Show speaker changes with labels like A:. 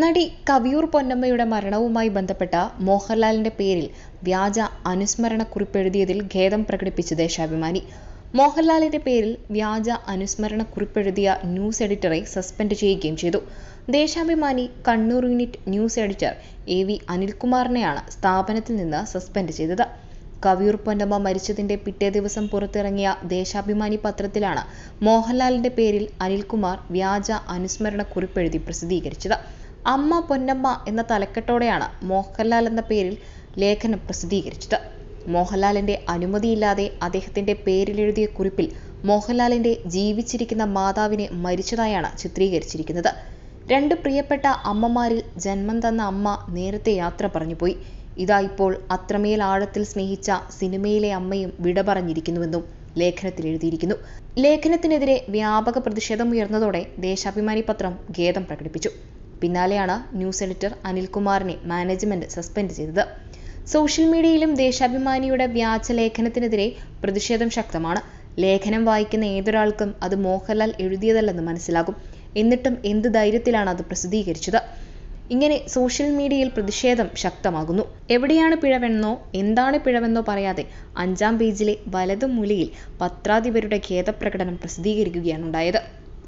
A: നടി കവിയൂർ പൊന്നമ്മയുടെ മരണവുമായി ബന്ധപ്പെട്ട മോഹൻലാലിന്റെ പേരിൽ വ്യാജ അനുസ്മരണ കുറിപ്പ് എഴുതിയതിൽ ഖേദം പ്രകടിപ്പിച്ച് ദേശാഭിമാനി മോഹൻലാലിന്റെ പേരിൽ വ്യാജ അനുസ്മരണ കുറിപ്പെഴുതിയ ന്യൂസ് എഡിറ്ററെ സസ്പെൻഡ് ചെയ്യുകയും ചെയ്തു. Deshabhimani Kannur unit news editor A V അനിൽകുമാറിനെയാണ് സ്ഥാപനത്തിൽ നിന്ന് സസ്പെൻഡ് ചെയ്തത്. കവിയൂർ പൊന്നമ്മ മരിച്ചതിന്റെ പിറ്റേ ദിവസം പുറത്തിറങ്ങിയ ദേശാഭിമാനി പത്രത്തിലാണ് മോഹൻലാലിന്റെ പേരിൽ അനിൽകുമാർ വ്യാജ അനുസ്മരണ കുറിപ്പെഴുതി പ്രസിദ്ധീകരിച്ചത്. അമ്മ പൊന്നമ്മ എന്ന തലക്കെട്ടോടെയാണ് മോഹൻലാൽ എന്ന പേരിൽ ലേഖനം പ്രസിദ്ധീകരിച്ചത്. മോഹൻലാലിന്റെ അനുമതിയില്ലാതെ അദ്ദേഹത്തിന്റെ പേരിലെഴുതിയ കുറിപ്പിൽ മോഹൻലാലിന്റെ ജീവിച്ചിരിക്കുന്ന മാതാവിനെ മരിച്ചതായാണ് ചിത്രീകരിച്ചിരിക്കുന്നത്. രണ്ട് പ്രിയപ്പെട്ട അമ്മമാരിൽ ജന്മം തന്ന അമ്മ നേരത്തെ യാത്ര പറഞ്ഞുപോയി. ഇതാ ഇപ്പോൾ അത്രമേൽ ആഴത്തിൽ സ്നേഹിച്ച സിനിമയിലെ അമ്മയും വിട പറഞ്ഞിരിക്കുന്നുവെന്നും ലേഖനത്തിൽ എഴുതിയിരിക്കുന്നു. ലേഖനത്തിനെതിരെ വ്യാപക പ്രതിഷേധം ഉയർന്നതോടെ ദേശാഭിമാനി പത്രം ഖേദം പ്രകടിപ്പിച്ചു. പിന്നാലെയാണ് ന്യൂസ് എഡിറ്റർ അനിൽകുമാറിനെ മാനേജ്മെന്റ് സസ്പെൻഡ് ചെയ്തത്. സോഷ്യൽ മീഡിയയിലും ദേശാഭിമാനിയുടെ വ്യാജ ലേഖനത്തിനെതിരെ പ്രതിഷേധം ശക്തമാണ്. ലേഖനം വായിക്കുന്ന ഏതൊരാൾക്കും അത് മോഹൻലാൽ എഴുതിയതല്ലെന്ന് മനസ്സിലാകും. എന്നിട്ടും എന്ത് ധൈര്യത്തിലാണ് അത് പ്രസിദ്ധീകരിച്ചത്? ഇങ്ങനെ സോഷ്യൽ മീഡിയയിൽ പ്രതിഷേധം ശക്തമാകുന്നു. എവിടെയാണ് പിഴവെന്നോ എന്താണ് പിഴവെന്നോ പറയാതെ അഞ്ചാം പേജിലെ വലതു മൂലയിൽ പത്രാധിപരുടെ ഖേദപ്രകടനം പ്രസിദ്ധീകരിക്കുകയാണ് ഉണ്ടായത്.